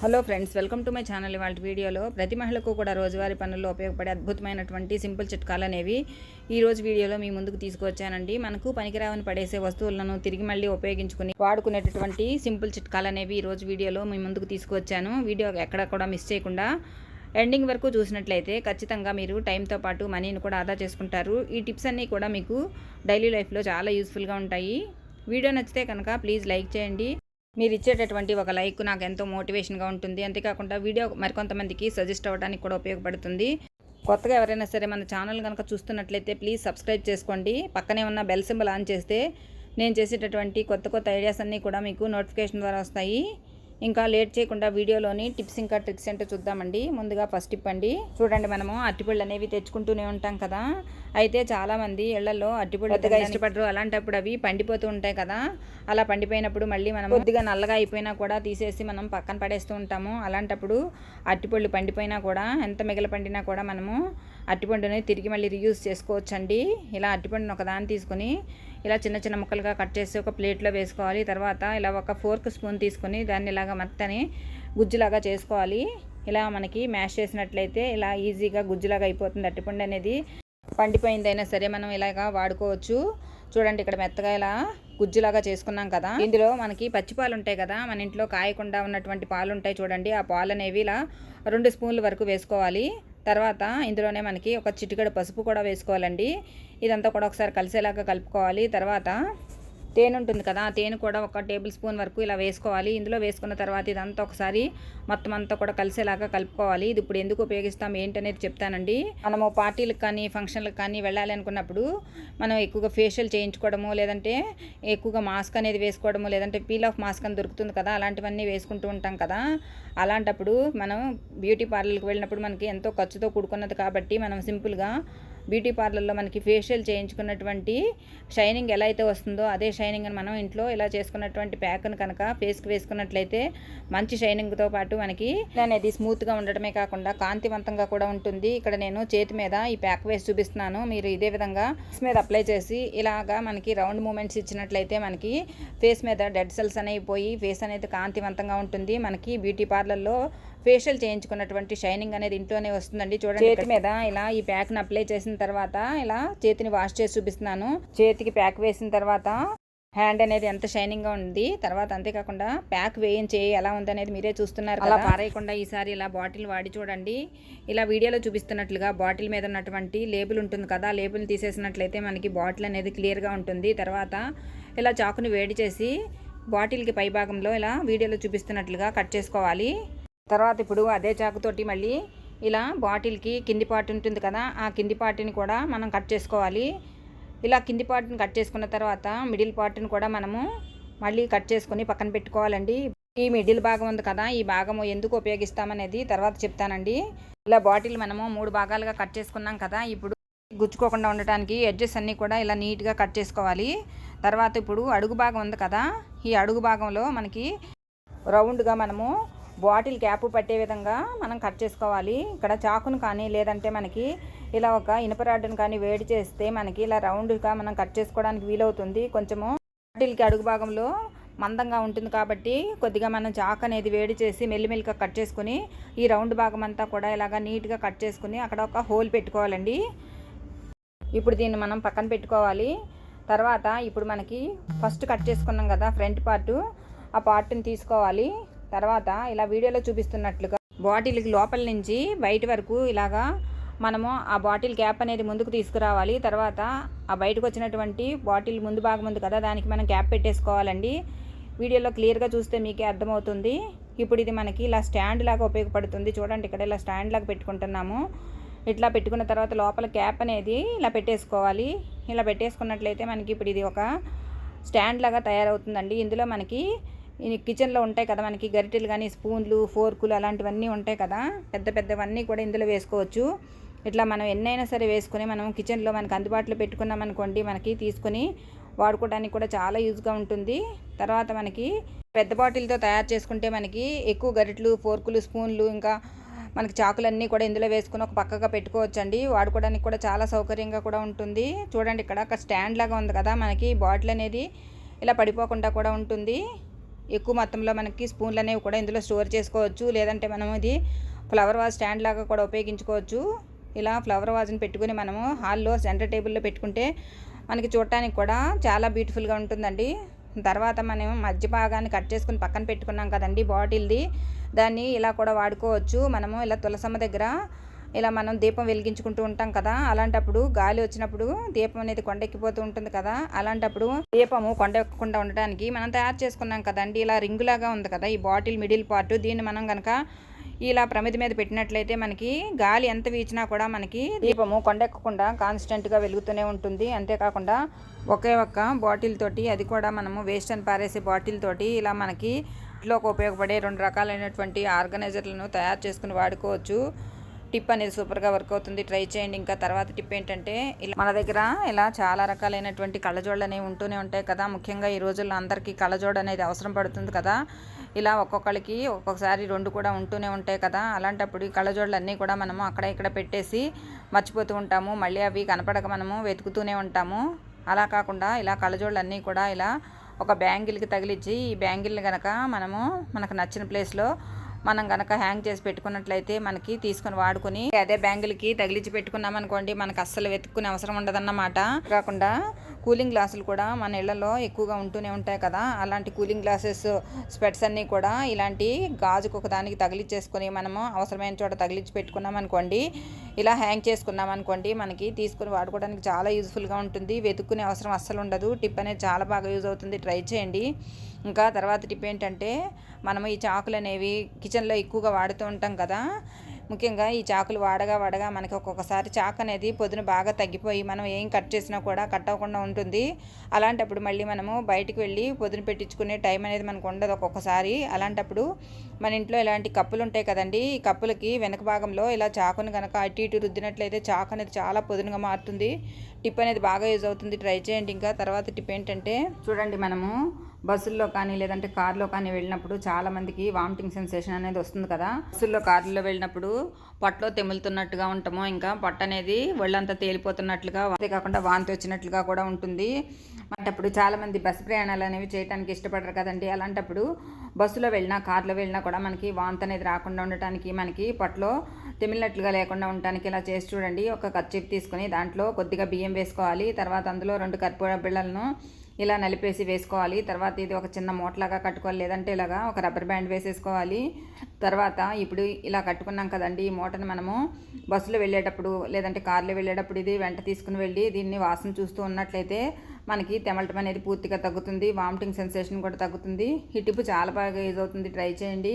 Hello friends welcome to my channel. ఇవాళ వీడియోలో ప్రతి మహిళకు కూడా రోజువారీ పనుల్లో ఉపయోగపడే అద్భుతమైనటువంటి సింపుల్ చిట్కాలు అనేవి ఈ రోజు వీడియోలో మీ ముందుకు తీసుకొచ్చానండి మనకు పనికిరావని పడేసే వస్తువులను తిరిగి మళ్ళీ ఉపయోగించుకుని వాడుకునేటటువంటి సింపుల్ చిట్కాలు అనేవి ఈ రోజు వీడియోలో మీ ముందుకు తీసుకొచ్చాను వీడియో ఎక్కడ కూడా మిస్ చేయకుండా ఎండింగ్ వరకు చూసినట్లయితే ఖచ్చితంగా మీరు టైంతో పాటు మనీని కూడా ఆదా చేసుకుంటారు. ఈ టిప్స్ అన్నీ కూడా మీకు డైలీ లైఫ్లో చాలా యూస్ఫుల్గా ఉంటాయి. వీడియో నచ్చితే కనుక ప్లీజ్ లైక్ చేయండి. మీరు ఇచ్చేటటువంటి ఒక లైక్ నాకు ఎంతో మోటివేషన్గా ఉంటుంది. అంతేకాకుండా వీడియో మరికొంతమందికి సజెస్ట్ అవ్వడానికి కూడా ఉపయోగపడుతుంది. కొత్తగా ఎవరైనా సరే మన ఛానల్ కనుక చూస్తున్నట్లయితే ప్లీజ్ సబ్స్క్రైబ్ చేసుకోండి. పక్కనే ఉన్న బెల్ సింబల్ ఆన్ చేస్తే నేను చేసేటటువంటి కొత్త కొత్త ఐడియాస్ అన్నీ కూడా మీకు నోటిఫికేషన్ ద్వారా వస్తాయి. ఇంకా లేట్ చేయకుండా వీడియోలోని టిప్స్ ఇంకా ట్రిక్స్ ఏంటో చూద్దామండి. ముందుగా ఫస్ట్ టిప్ అండి. చూడండి మనము అరటిపళ్ళు అనేవి తెచ్చుకుంటూనే ఉంటాం కదా. అయితే చాలామంది ఇళ్ళలో అరటిపళ్ళు పెద్దగా ఇష్టపడరు. అలాంటప్పుడు అవి పండిపోతూ ఉంటాయి కదా. అలా పండిపోయినప్పుడు మళ్ళీ మనం కొద్దిగా నల్లగా అయిపోయినా కూడా తీసేసి మనం పక్కన పడేస్తూ ఉంటాము. అలాంటప్పుడు అరటిపళ్ళు పండిపోయినా కూడా ఎంత మిగల పండినా కూడా మనము అరటిపండుని తిరిగి మళ్ళీ రీయూజ్ చేసుకోవచ్చండి. ఇలా అరటిపండుని ఒకదాన్ని తీసుకొని ఇలా చిన్న చిన్న ముక్కలుగా కట్ చేసి ఒక ప్లేట్లో వేసుకోవాలి. తర్వాత ఇలా ఒక ఫోర్క్ స్పూన్ తీసుకొని దాన్ని ఇలాగ మెత్తని గుజ్జులాగా చేసుకోవాలి. ఇలా మనకి మ్యాష్ చేసినట్లయితే ఇలా ఈజీగా గుజ్జులాగా అయిపోతుంది. అరటిపండు అనేది పండిపోయిందైనా సరే మనం ఇలాగా వాడుకోవచ్చు. చూడండి ఇక్కడ మెత్తగా ఇలా గుజ్జులాగా చేసుకున్నాం కదా. ఇందులో మనకి పచ్చి పాలు ఉంటాయి కదా. మన ఇంట్లో కాయకుండా ఉన్నటువంటి పాలు ఉంటాయి చూడండి. ఆ పాలు అనేవి ఇలా రెండు స్పూన్ల వరకు వేసుకోవాలి. తర్వాత ఇందులోనే మనకి ఒక చిటికెడు పసుపు కూడా వేసుకోవాలండి. ఇదంతా కూడా ఒకసారి కలిసేలాగా కలుపుకోవాలి. తర్వాత తేనె ఉంటుంది కదా ఆ తేనె కూడా ఒక టేబుల్ స్పూన్ వరకు ఇలా వేసుకోవాలి. ఇందులో వేసుకున్న తర్వాత ఇదంతా ఒకసారి మొత్తం అంతా కూడా కలిసేలాగా కలుపుకోవాలి. ఇది ఇప్పుడు ఎందుకు ఉపయోగిస్తాం ఏంటనేది చెప్తానండి. మనము పార్టీలకు కానీ ఫంక్షన్లకు కానీ వెళ్ళాలి అనుకున్నప్పుడు మనం ఎక్కువగా ఫేషియల్ చేయించుకోవడము లేదంటే ఎక్కువగా మాస్క్ అనేది వేసుకోవడము లేదంటే పీల్ ఆఫ్ మాస్క్ అని దొరుకుతుంది కదా అలాంటివన్నీ వేసుకుంటూ ఉంటాం కదా. అలాంటప్పుడు మనం బ్యూటీ పార్లర్కి వెళ్ళినప్పుడు మనకి ఎంతో ఖర్చుతో కూడుకున్నది కాబట్టి మనం సింపుల్గా బ్యూటీ పార్లర్లో మనకి ఫేషియల్ చేయించుకున్నటువంటి షైనింగ్ ఎలా అయితే వస్తుందో అదే షైనింగ్ అని మనం ఇంట్లో ఇలా చేసుకున్నటువంటి ప్యాక్ను కనుక ఫేస్కి వేసుకున్నట్లయితే మంచి షైనింగ్తో పాటు మనకి అనేది స్మూత్గా ఉండటమే కాకుండా కాంతివంతంగా కూడా ఉంటుంది. ఇక్కడ నేను చేతి మీద ఈ ప్యాక్ వేసి చూపిస్తున్నాను. మీరు ఇదే విధంగా ఫేస్ మీద అప్లై చేసి ఇలాగా మనకి రౌండ్ మూమెంట్స్ ఇచ్చినట్లయితే మనకి ఫేస్ మీద డెడ్ సెల్స్ అనేవి పోయి ఫేస్ అనేది కాంతివంతంగా ఉంటుంది. మనకి బ్యూటీ పార్లర్లో ఫేషియల్ చేయించుకున్నటువంటి షైనింగ్ అనేది ఇంట్లోనే వస్తుందండి. చూడండి చేతి మీద ఇలా ఈ ప్యాక్ని అప్లై చేసిన తర్వాత ఇలా చేతిని వాష్ చేసి చూపిస్తున్నాను. చేతికి ప్యాక్ వేసిన తర్వాత హ్యాండ్ అనేది ఎంత షైనింగ్గా ఉంది. తర్వాత అంతేకాకుండా ప్యాక్ వేయించి ఎలా ఉందనేది మీరే చూస్తున్నారు అలా పారేయకుండా ఈసారి ఇలా బాటిల్ వాడి చూడండి. ఇలా వీడియోలో చూపిస్తున్నట్లుగా బాటిల్ మీద ఉన్నటువంటి లేబుల్ ఉంటుంది కదా. లేబుల్ తీసేసినట్లయితే మనకి బాటిల్ అనేది క్లియర్గా ఉంటుంది. తర్వాత ఇలా చాకుని వేడి చేసి బాటిల్కి పై భాగంలో ఇలా వీడియోలో చూపిస్తున్నట్లుగా కట్ చేసుకోవాలి. తర్వాత ఇప్పుడు అదే చాకుతోటి మళ్ళీ ఇలా బాటిల్కి కింది పార్ట్ ఉంటుంది కదా ఆ కింది పార్ట్ని కూడా మనం కట్ చేసుకోవాలి. ఇలా కింది పార్ట్ని కట్ చేసుకున్న తర్వాత మిడిల్ పార్ట్ని కూడా మనము మళ్ళీ కట్ చేసుకొని పక్కన పెట్టుకోవాలండి. ఈ మిడిల్ భాగం ఉంది కదా ఈ భాగము ఎందుకు ఉపయోగిస్తామనేది తర్వాత చెప్తానండి. ఇలా బాటిల్ మనము మూడు భాగాలుగా కట్ చేసుకున్నాం కదా ఇప్పుడు గుచ్చుకోకుండా ఉండటానికి ఎడ్జెస్ అన్నీ కూడా ఇలా నీట్గా కట్ చేసుకోవాలి. తర్వాత ఇప్పుడు అడుగు భాగం ఉంది కదా ఈ అడుగు భాగంలో మనకి రౌండ్గా మనము బాటిల్ క్యాప్ పట్టే విధంగా మనం కట్ చేసుకోవాలి. ఇక్కడ చాకును కానీ లేదంటే మనకి ఇలా ఒక ఇనుప రాడ్డును కానీ వేడి చేస్తే మనకి ఇలా రౌండ్గా మనం కట్ చేసుకోవడానికి వీలవుతుంది. కొంచెము బాటిల్కి అడుగు భాగంలో మందంగా ఉంటుంది కాబట్టి కొద్దిగా మనం చాక్ అనేది వేడి చేసి మెల్లిమెల్లిగా కట్ చేసుకుని ఈ రౌండ్ భాగం అంతా కూడా ఇలాగా నీట్గా కట్ చేసుకుని అక్కడ ఒక హోల్ పెట్టుకోవాలండి. ఇప్పుడు దీన్ని మనం పక్కన పెట్టుకోవాలి. తర్వాత ఇప్పుడు మనకి ఫస్ట్ కట్ చేసుకున్నాం కదా ఫ్రంట్ పార్టు. ఆ పార్ట్ని తీసుకోవాలి. తర్వాత ఇలా వీడియోలో చూపిస్తున్నట్లుగా బాటిల్కి లోపల నుంచి బయట వరకు ఇలాగా మనము ఆ బాటిల్ క్యాప్ అనేది ముందుకు తీసుకురావాలి. తర్వాత ఆ బయటకు వచ్చినటువంటి బాటిల్ ముందు భాగం ఉంది కదా దానికి మనం క్యాప్ పెట్టేసుకోవాలండి. వీడియోలో క్లియర్గా చూస్తే మీకే అర్థమవుతుంది. ఇప్పుడు ఇది మనకి ఇలా స్టాండ్ లాగా ఉపయోగపడుతుంది. చూడండి ఇక్కడ ఇలా స్టాండ్ లాగా పెట్టుకుంటున్నాము. ఇట్లా పెట్టుకున్న తర్వాత లోపల క్యాప్ అనేది ఇలా పెట్టేసుకోవాలి. ఇలా పెట్టేసుకున్నట్లయితే మనకి ఇప్పుడు ఇది ఒక స్టాండ్ లాగా తయారవుతుందండి. ఇందులో మనకి కిచెన్లో ఉంటాయి కదా మనకి గరిటెలు కానీ స్పూన్లు ఫోర్కులు అలాంటివన్నీ ఉంటాయి కదా. పెద్ద పెద్దవన్నీ కూడా ఇందులో వేసుకోవచ్చు. ఇట్లా మనం ఎన్నైనా సరే వేసుకొని మనం కిచెన్లో మనకు అందుబాటులో పెట్టుకున్నాం అనుకోండి మనకి తీసుకొని వాడుకోవడానికి కూడా చాలా యూజ్గా ఉంటుంది. తర్వాత మనకి పెద్ద బాటిల్తో తయారు చేసుకుంటే మనకి ఎక్కువ గరిటెలు ఫోర్కులు స్పూన్లు ఇంకా మనకి చాకులన్నీ కూడా ఇందులో వేసుకుని ఒక పక్కగా పెట్టుకోవచ్చండి. వాడుకోవడానికి కూడా చాలా సౌకర్యంగా కూడా ఉంటుంది. చూడండి ఇక్కడ ఒక స్టాండ్ లాగా ఉంది కదా మనకి బాటిల్ అనేది ఇలా పడిపోకుండా కూడా ఉంటుంది. ఎక్కువ మొత్తంలో మనకి స్పూన్లు అనేవి కూడా ఇందులో స్టోర్ చేసుకోవచ్చు. లేదంటే మనం ఇది ఫ్లవర్ వాజ్ స్టాండ్ లాగా కూడా ఉపయోగించుకోవచ్చు. ఇలా ఫ్లవర్ వాజ్ని పెట్టుకుని మనము హాల్లో సెంటర్ టేబుల్లో పెట్టుకుంటే మనకి చూడటానికి కూడా చాలా బ్యూటిఫుల్గా ఉంటుందండి. తర్వాత మనం మధ్య భాగాన్ని కట్ చేసుకుని పక్కన పెట్టుకున్నాం కదండి బాటిల్ది. దాన్ని ఇలా కూడా వాడుకోవచ్చు. మనము ఇలా తులసమ్మ దగ్గర ఇలా మనం దీపం వెలిగించుకుంటూ ఉంటాం కదా అలాంటప్పుడు గాలి వచ్చినప్పుడు దీపం అనేది కొండెక్కిపోతూ ఉంటుంది కదా అలాంటప్పుడు దీపము కొండెక్కకుండా ఉండడానికి మనం తయారు చేసుకున్నాం కదండి. ఇలా రింగులాగా ఉంది కదా ఈ బాటిల్ మిడిల్ పార్ట్. దీన్ని మనం కనుక ఇలా ప్రమిది మీద పెట్టినట్లయితే మనకి గాలి ఎంత వీచినా కూడా మనకి దీపము కొండెక్కకుండా కాన్స్టెంట్గా వెలుగుతూనే ఉంటుంది. అంతేకాకుండా ఒకే ఒక్క బాటిల్ తోటి అది కూడా మనము వేస్ట్ అని పారేసే బాటిల్ తోటి ఇలా మనకి ఇంట్లోకి ఉపయోగపడే రెండు రకాలైనటువంటి ఆర్గనైజర్లను తయారు చేసుకుని వాడుకోవచ్చు. టిప్ అనేది సూపర్గా వర్క్ అవుతుంది. ట్రై చేయండి. ఇంకా తర్వాత టిప్ ఏంటంటే ఇలా మన దగ్గర ఇలా చాలా రకాలైనటువంటి కళ్ళజోళ్ళు అనేవి ఉంటూనే ఉంటాయి కదా. ముఖ్యంగా ఈ రోజుల్లో అందరికీ కళ్ళజోడు అనేది అవసరం పడుతుంది కదా. ఇలా ఒక్కొక్కరికి ఒక్కొక్కసారి రెండు కూడా ఉంటూనే ఉంటాయి కదా. అలాంటప్పుడు ఈ కళ్ళజోళ్ళు అన్నీ కూడా మనము అక్కడ ఇక్కడ పెట్టేసి మర్చిపోతూ ఉంటాము. మళ్ళీ అవి కనపడక మనము వెతుకుతూనే ఉంటాము. అలా కాకుండా ఇలా కళ్ళజోళ్ళు అన్నీ కూడా ఇలా ఒక బ్యాంగిల్కి తగిలించి ఈ బ్యాంగిల్ని కనుక మనము మనకు నచ్చిన ప్లేస్లో మనం కనుక హ్యాంగ్ చేసి పెట్టుకున్నట్లయితే మనకి తీసుకొని వాడుకొని అదే బ్యాంగిల్కి తగిలించి పెట్టుకున్నాం అనుకోండి మనకు అస్సలు వెతుక్కునే అవసరం ఉండదన్నమాట. కాకుండా కూలింగ్ గ్లాసులు కూడా మన ఇళ్ళలో ఎక్కువగా ఉంటూనే ఉంటాయి కదా. అలాంటి కూలింగ్ గ్లాసెస్ స్పెట్స్ అన్నీ కూడా ఇలాంటి గాజుకు ఒక దానికి తగిలిచ్చేసుకొని మనము అవసరమైన చోట తగిలించి పెట్టుకున్నాం అనుకోండి ఇలా హ్యాంగ్ చేసుకున్నాం అనుకోండి మనకి తీసుకుని వాడుకోవడానికి చాలా యూజ్ఫుల్గా ఉంటుంది. వెతుక్కునే అవసరం అస్సలు ఉండదు. టిప్ అనేది చాలా బాగా యూజ్ అవుతుంది. ట్రై చేయండి. ఇంకా తర్వాత టిప్ ఏంటంటే మనం ఈ చాకులు అనేవి కిచెన్లో ఎక్కువగా వాడుతూ ఉంటాం కదా ముఖ్యంగా ఈ చాకులు వాడగా వాడగా మనకి ఒక్కొక్కసారి చాకు అనేది పొద్దున బాగా తగ్గిపోయి మనం ఏం కట్ చేసినా కూడా కట్ అవ్వకుండా ఉంటుంది. అలాంటప్పుడు మళ్ళీ మనము బయటికి వెళ్ళి పొద్దున పెట్టించుకునే టైం అనేది మనకు ఉండదు ఒక్కొక్కసారి. అలాంటప్పుడు మన ఇంట్లో ఇలాంటి కప్పులు ఉంటాయి కదండి ఈ కప్పులకి వెనక భాగంలో ఇలా చాకుని కనుక అటు ఇటు రుద్దినట్లయితే చాకు అనేది చాలా పొదునుగా మారుతుంది. టిప్ అనేది బాగా యూజ్ అవుతుంది. ట్రై చేయండి. ఇంకా తర్వాత టిప్ ఏంటంటే చూడండి మనము బస్సుల్లో కానీ లేదంటే కార్లో కానీ వెళ్ళినప్పుడు చాలామందికి వామిటింగ్ సెన్సేషన్ అనేది వస్తుంది కదా. బస్సుల్లో కార్లో వెళ్ళినప్పుడు పొట్టలో తెములుతున్నట్టుగా ఉంటాము ఇంకా పొట్ట అనేది ఒళ్ళంతా తేలిపోతున్నట్లుగా అంతేకాకుండా వాంతి వచ్చినట్లుగా కూడా ఉంటుంది. అలాంటప్పుడు చాలామంది బస్సు ప్రయాణాలు అనేవి చేయడానికి ఇష్టపడరు కదండి. అలాంటప్పుడు బస్సులో వెళ్ళినా కార్లో వెళ్ళినా కూడా మనకి వాంతి అనేది రాకుండా ఉండటానికి మనకి పొట్టలో తెమిలినట్లుగా లేకుండా ఉండటానికి ఇలా చేసి చూడండి. ఒక కచ్చిప్ తీసుకొని దాంట్లో కొద్దిగా బియ్యం వేసుకోవాలి. తర్వాత అందులో రెండు కర్పూర బిళ్ళలను ఇలా నలిపేసి వేసుకోవాలి. తర్వాత ఇది ఒక చిన్న మూటలాగా కట్టుకోవాలి. లేదంటే ఇలాగా ఒక రబ్బర్ బ్యాండ్ వేసేసుకోవాలి. తర్వాత ఇప్పుడు ఇలా కట్టుకున్నాం కదండి ఈ మూటను మనము బస్సులో వెళ్ళేటప్పుడు లేదంటే కార్లో వెళ్ళేటప్పుడు ఇది వెంట తీసుకుని వెళ్ళి దీన్ని వాసన చూస్తూ ఉన్నట్లయితే మనకి తెమలటం అనేది పూర్తిగా తగ్గుతుంది. వామిటింగ్ సెన్సేషన్ కూడా తగ్గుతుంది. ఈ టిప్ చాలా బాగా యూజ్ అవుతుంది. ట్రై చేయండి.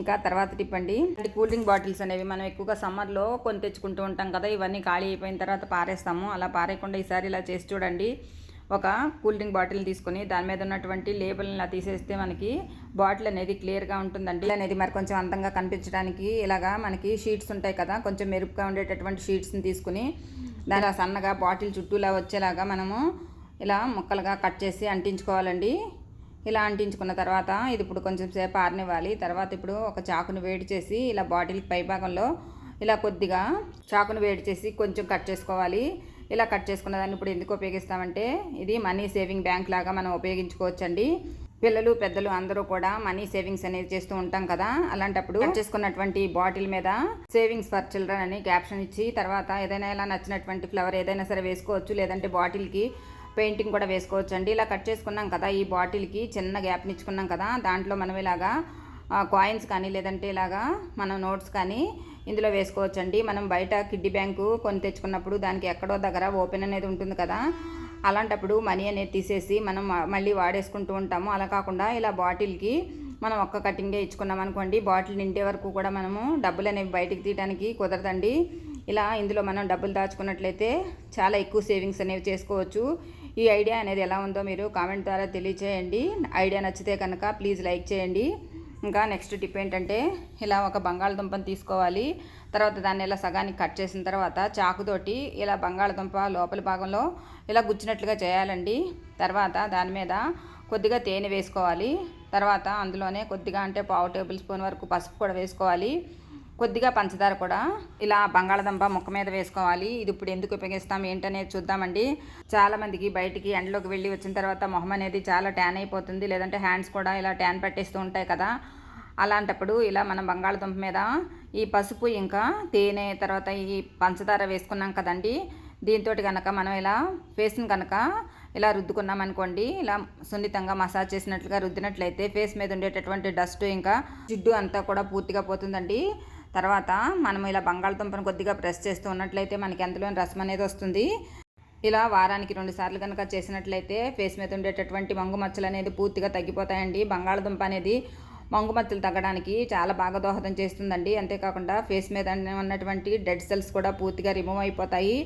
ఇంకా తర్వాత టిప్ అండి. కూల్ డ్రింక్ బాటిల్స్ అనేవి మనం ఎక్కువగా సమ్మర్లో కొని తెచ్చుకుంటూ ఉంటాం కదా ఇవన్నీ ఖాళీ అయిపోయిన తర్వాత పారేస్తాము. అలా పారేయకుండా ఈసారి ఇలా చేసి చూడండి. ఒక కూల్ డ్రింక్ బాటిల్ తీసుకొని దాని మీద ఉన్నటువంటి లేబుల్ని ఇలా తీసేస్తే మనకి బాటిల్ అనేది క్లియర్గా ఉంటుందండి. అనేది మరి కొంచెం అందంగా కనిపించడానికి ఇలాగా మనకి షీట్స్ ఉంటాయి కదా కొంచెం మెరుపుగా ఉండేటటువంటి షీట్స్ని తీసుకుని దాని సన్నగా బాటిల్ చుట్టూలా వచ్చేలాగా మనము ఇలా ముక్కలుగా కట్ చేసి అంటించుకోవాలండి. ఇలా అంటించుకున్న తర్వాత ఇది ఇప్పుడు కొంచెం సేపు ఆరనివ్వాలి. తర్వాత ఇప్పుడు ఒక చాకును వేడి చేసి ఇలా బాటిల్ పై భాగంలో ఇలా కొద్దిగా చాకును వేడి చేసి కొంచెం కట్ చేసుకోవాలి. ఇలా కట్ చేసుకున్న దాన్ని ఇప్పుడు ఎందుకు ఉపయోగిస్తామంటే ఇది మనీ సేవింగ్ బ్యాంక్ లాగా మనం ఉపయోగించుకోవచ్చండి. పిల్లలు పెద్దలు అందరూ కూడా మనీ సేవింగ్స్ అనేది చేస్తూ ఉంటాం కదా. అలాంటప్పుడు కట్ చేసుకున్నటువంటి బాటిల్ మీద సేవింగ్స్ ఫర్ చిల్డ్రన్ అని క్యాప్షన్ ఇచ్చి తర్వాత ఏదైనా ఇలా నచ్చినటువంటి ఫ్లవర్ ఏదైనా సరే వేసుకోవచ్చు లేదంటే బాటిల్కి పెయింటింగ్ కూడా వేసుకోవచ్చు అండి ఇలా కట్ చేసుకున్నాం కదా ఈ బాటిల్కి చిన్న గ్యాప్ని ఇచ్చుకున్నాం కదా దాంట్లో మనం ఇలాగా కాయిన్స్ కానీ లేదంటే ఇలాగా మనం నోట్స్ కానీ ఇందులో వేసుకోవచ్చండి. మనం బయట కిడ్డీ బ్యాంకు కొని తెచ్చుకున్నప్పుడు దానికి ఎక్కడో దగ్గర ఓపెన్ అనేది ఉంటుంది కదా. అలాంటప్పుడు మనీ అనేది తీసేసి మనం మళ్ళీ వాడేసుకుంటూ ఉంటాము. అలా కాకుండా ఇలా బాటిల్కి మనం ఒక్క కటింగే ఇచ్చుకున్నాం అనుకోండి బాటిల్ నిండే వరకు కూడా మనము డబ్బులు అనేవి బయటికి తీయడానికి కుదరదండి. ఇలా ఇందులో మనం డబ్బులు దాచుకున్నట్లయితే చాలా ఎక్కువ సేవింగ్స్ అనేవి చేసుకోవచ్చు. ఈ ఐడియా అనేది ఎలా ఉందో మీరు కామెంట్ ద్వారా తెలియచేయండి. ఐడియా నచ్చితే కనుక ప్లీజ్ లైక్ చేయండి. ఇంకా నెక్స్ట్ టిప్ ఏంటంటే ఇలా ఒక బంగాళదుంపను తీసుకోవాలి. తర్వాత దాన్ని ఇలా సగానికి కట్ చేసిన తర్వాత చాకుతోటి ఇలా బంగాళదుంప లోపల భాగంలో ఇలా గుచ్చినట్లుగా చేయాలండి. తర్వాత దాని మీద కొద్దిగా తేనె వేసుకోవాలి. తర్వాత అందులోనే కొద్దిగా అంటే పావు టేబుల్ స్పూన్ వరకు పసుపు కూడా వేసుకోవాలి. కొద్దిగా పంచదార కూడా. ఇలా బంగాళదుంప ముక్క మీద వేసుకోవాలి. ఇది ఇప్పుడు ఎందుకు ఉపయోగిస్తాం ఏంటనేది చూద్దామండి. చాలామందికి బయటికి ఎండలోకి వెళ్ళి వచ్చిన తర్వాత మొహం అనేది చాలా ట్యాన్ అయిపోతుంది. లేదంటే హ్యాండ్స్ కూడా ఇలా ట్యాన్ పట్టేస్తూ ఉంటాయి కదా. అలాంటప్పుడు ఇలా మనం బంగాళదుంప మీద ఈ పసుపు ఇంకా తేనె తర్వాత ఈ పంచదార వేసుకున్నాం కదండి. దీంతో కనుక మనం ఇలా ఫేస్ని కనుక ఇలా రుద్దుకున్నాం అనుకోండి ఇలా సున్నితంగా మసాజ్ చేసినట్లుగా రుద్దినట్లయితే ఫేస్ మీద ఉండేటటువంటి డస్ట్ ఇంకా జిడ్డు అంతా కూడా పూర్తిగా పోతుందండి. తర్వాత మనం ఇలా బంగాళదుంపను కొద్దిగా ప్రెస్ చేస్తూ ఉన్నట్లయితే మనకి అందులోని రసం అనేది వస్తుంది. ఇలా వారానికి రెండు సార్లు కనుక చేసినట్లయితే ఫేస్ మీద ఉండేటటువంటి మంగు మచ్చలు అనేది పూర్తిగా తగ్గిపోతాయండి. బంగాళదుంప అనేది మంగు మచ్చలు తగ్గడానికి చాలా బాగా దోహదం చేస్తుందండి. అంతేకాకుండా ఫేస్ మీద ఉన్నటువంటి డెడ్ సెల్స్ కూడా పూర్తిగా రిమూవ్ అయిపోతాయి.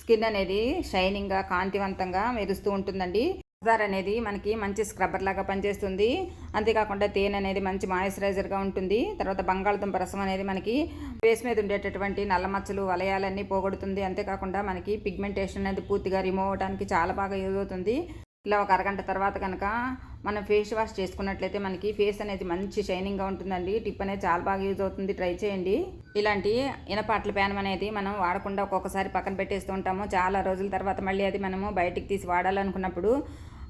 స్కిన్ అనేది షైనింగ్గా కాంతివంతంగా మెరుస్తూ ఉంటుందండి. బజార్ అనేది మనకి మంచి స్క్రబ్బర్ లాగా పనిచేస్తుంది. అంతేకాకుండా తేనె అనేది మంచి మాయిశ్చరైజర్గా ఉంటుంది. తర్వాత బంగాళదుంప రసం అనేది మనకి ఫేస్ మీద ఉండేటటువంటి నల్ల మచ్చలు వలయాలన్నీ పోగొడుతుంది. అంతేకాకుండా మనకి పిగ్మెంటేషన్ అనేది పూర్తిగా రిమూవ్ అవడానికి చాలా బాగా యూజ్ అవుతుంది. ఇలా ఒక అరగంట తర్వాత కనుక మనం ఫేస్ వాష్ చేసుకున్నట్లయితే మనకి ఫేస్ అనేది మంచి షైనింగ్గా ఉంటుందండి. టిప్ అనేది చాలా బాగా యూజ్ అవుతుంది. ట్రై చేయండి. ఇలాంటి ఇనపాట్ల ప్యాన్ అనేది మనం వాడకుండా ఒక్కొక్కసారి పక్కన పెట్టేస్తూ ఉంటాము. చాలా రోజుల తర్వాత మళ్ళీ అది మనము బయటికి తీసి వాడాలనుకున్నప్పుడు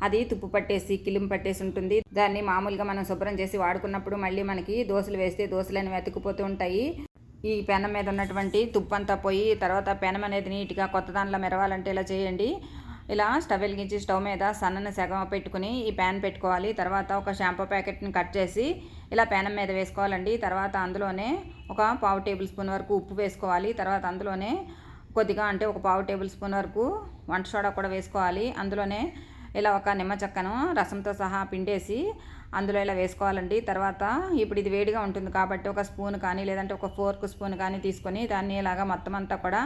అది తుప్పు పట్టేసి కిలిం పట్టేసి ఉంటుంది. దాన్ని మామూలుగా మనం శుభ్రం చేసి వాడుకున్నప్పుడు మళ్ళీ మనకి దోశలు వేస్తే దోశలని అనేవి వెతుకుపోతూ ఉంటాయి. ఈ పెనం మీద ఉన్నటువంటి తుప్పు అంతా పోయి తర్వాత పెనం అనేది నీట్గా కొత్త దానిలో మెరవాలంటే ఇలా చేయండి. ఇలా స్టవ్ వెలిగించి స్టవ్ మీద సన్నని సెగ పెట్టుకుని ఈ ప్యాన్ పెట్టుకోవాలి. తర్వాత ఒక షాంపూ ప్యాకెట్ని కట్ చేసి ఇలా ప్యానం మీద వేసుకోవాలండి. తర్వాత అందులోనే ఒక పావు టేబుల్ స్పూన్ వరకు ఉప్పు వేసుకోవాలి. తర్వాత అందులోనే కొద్దిగా అంటే ఒక పావు టేబుల్ స్పూన్ వరకు వంట సోడా కూడా వేసుకోవాలి. అందులోనే ఇలా ఒక నిమ్మ చెక్కను రసంతో సహా పిండేసి అందులో ఇలా వేసుకోవాలండి. తర్వాత ఇప్పుడు ఇది వేడిగా ఉంటుంది కాబట్టి ఒక స్పూన్ కానీ లేదంటే ఒక ఫోర్క్ స్పూన్ కానీ తీసుకొని దాన్ని ఇలాగా మొత్తం అంతా కూడా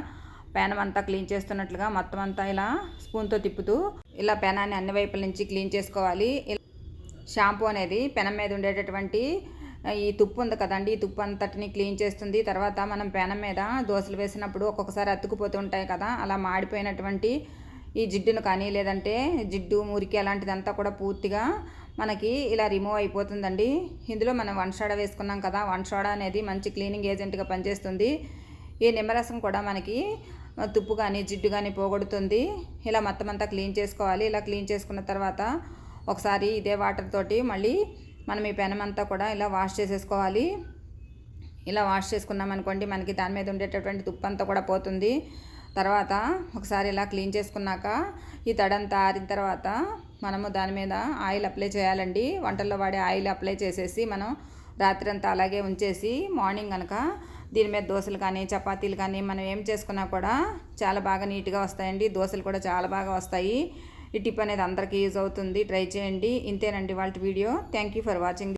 పెనం అంతా క్లీన్ చేస్తున్నట్లుగా మొత్తం అంతా ఇలా స్పూన్తో తిప్పుతూ ఇలా పెనాన్ని అన్ని వైపుల నుంచి క్లీన్ చేసుకోవాలి. షాంపూ అనేది పెనం మీద ఉండేటటువంటి ఈ తుప్పు ఉంది కదండి ఈ తుప్పు అంతటిని క్లీన్ చేస్తుంది. తర్వాత మనం పెనం మీద దోశలు వేసినప్పుడు ఒక్కొక్కసారి అతుకుపోతూ ఉంటాయి కదా అలా మాడిపోయినటువంటి ఈ జిడ్డును కానీ లేదంటే జిడ్డు మురికి అలాంటిదంతా కూడా పూర్తిగా మనకి ఇలా రిమూవ్ అయిపోతుందండి. ఇందులో మనం వన్ వేసుకున్నాం కదా వన్ అనేది మంచి క్లీనింగ్ ఏజెంట్గా పనిచేస్తుంది. ఈ నిమ్మరసం కూడా మనకి తుప్పు కానీ జిడ్డు కానీ పోగొడుతుంది. ఇలా మొత్తం అంతా క్లీన్ చేసుకోవాలి. ఇలా క్లీన్ చేసుకున్న తర్వాత ఒకసారి ఇదే వాటర్ తోటి మళ్ళీ మనం ఈ పెనం అంతా కూడా ఇలా వాష్ చేసేసుకోవాలి. ఇలా వాష్ చేసుకున్నాం అనుకోండి మనకి దాని మీద ఉండేటటువంటి తుప్పు అంతా కూడా పోతుంది. తర్వాత ఒకసారి ఇలా క్లీన్ చేసుకున్నాక ఈ తడంతా ఆరిన తర్వాత మనము దాని మీద ఆయిల్ అప్లై చేయాలండి. వంటల్లో వాడే ఆయిల్ అప్లై చేసేసి మనం రాత్రి అంతా అలాగే ఉంచేసి మార్నింగ్ కనుక దీని మీద దోశలు కానీ చపాతీలు కానీ మనం ఏం చేసుకున్నా కూడా చాలా బాగా నీట్గా వస్తాయండి. దోశలు కూడా చాలా బాగా వస్తాయి. ఈ టిప్ అనేది అందరికీ యూజ్ అవుతుంది. ట్రై చేయండి. ఇంతేనండి వాళ్ళ video. Thank you for watching.